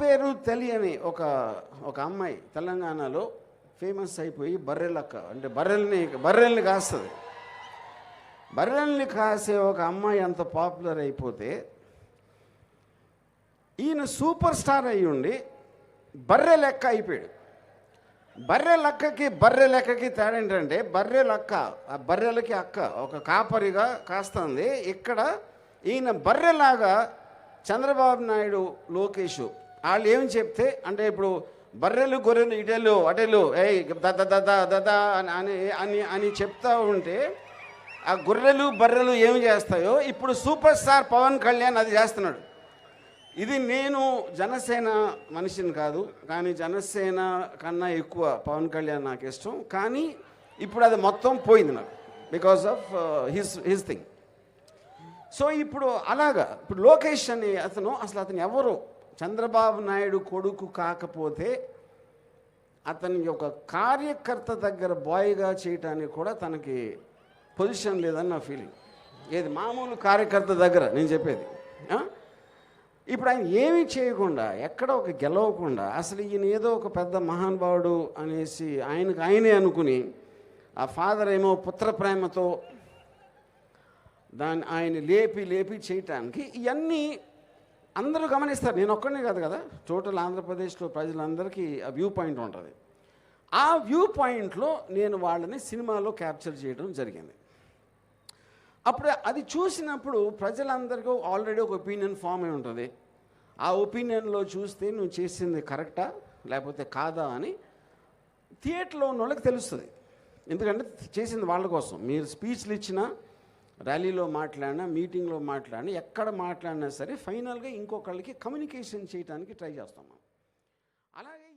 పేరు తెలియని ఒక ఒక అమ్మాయి తెలంగాణలో ఫేమస్ అయిపోయి బర్రెలక్క అంటే బర్రెల్ని బర్రెల్ని కాస్తుంది. బర్రెల్ని కాసే ఒక అమ్మాయి అంత పాపులర్ అయిపోతే ఈయన సూపర్ స్టార్ అయ్యి ఉండి బర్రె లెక్క అయిపోయాడు. బర్రె లెక్కకి బర్రె లెక్కకి తేడా ఏంటంటే బర్రె లక్క ఆ బర్రెలకి అక్క ఒక కాపరిగా కాస్తుంది. ఇక్కడ ఈయన బర్రెలాగా చంద్రబాబు నాయుడు లోకేష్ వాళ్ళు ఏం చెప్తే అంటే ఇప్పుడు బర్రెలు గొర్రెలు ఇటెలు అటెలు ఏయ్ దద దద దద అని అని అని అని చెప్తా ఉంటే ఆ గొర్రెలు బర్రెలు ఏమి చేస్తాయో ఇప్పుడు సూపర్ స్టార్ పవన్ కళ్యాణ్ అది చేస్తున్నాడు. ఇది నేను జనసేన మనిషిని కాదు కానీ జనసేన కన్నా ఎక్కువ పవన్ కళ్యాణ్ నాకు ఇష్టం కానీ ఇప్పుడు అది మొత్తం పోయింది నాకు because of his his thing so ఇప్పుడు అలాగా ఇప్పుడు లోకేష్ అని అతను అసలు అతను ఎవరు? చంద్రబాబు నాయుడు కొడుకు కాకపోతే అతని యొక్క కార్యకర్త దగ్గర బాయ్గా చేయటానికి కూడా తనకి పొజిషన్ లేదని నా ఫీలింగ్ ఏది మామూలు కార్యకర్త దగ్గర నేను చెప్పేది. ఇప్పుడు ఆయన ఏమీ చేయకుండా ఎక్కడ ఒక గెలవకుండా అసలు ఈయన ఏదో ఒక పెద్ద మహానుభావుడు అనేసి ఆయనకు ఆయనే అనుకుని ఆ ఫాదర్ ఏమో పుత్ర ప్రేమతో దాన్ని ఆయన లేపి లేపి చేయటానికి ఇవన్నీ అందరూ గమనిస్తారు. నేను ఒక్కనే కాదు కదా. టోటల్ ఆంధ్రప్రదేశ్లో ప్రజలందరికీ ఆ వ్యూ పాయింట్ ఉంటుంది. ఆ వ్యూ పాయింట్లో నేను వాళ్ళని సినిమాలో క్యాప్చర్ చేయడం జరిగింది. అప్పుడు అది చూసినప్పుడు ప్రజలందరికీ ఆల్రెడీ ఒక ఒపీనియన్ ఫామ్ అయి ఉంటుంది. ఆ ఒపీనియన్లో చూస్తే నువ్వు చేసింది కరెక్టా? లేకపోతే కాదా అని థియేటర్లో ఉన్న వాళ్ళకి తెలుస్తుంది. ఎందుకంటే చేసింది వాళ్ళ కోసం. మీరు స్పీచ్లు ఇచ్చినా ర్యాలీలో మాట్లాడినా మీటింగ్లో మాట్లాడినా ఎక్కడ మాట్లాడినా సరే ఫైనల్గా ఇంకొకళ్ళకి కమ్యూనికేషన్ చేయడానికి ట్రై చేస్తాం మనం. అలాగే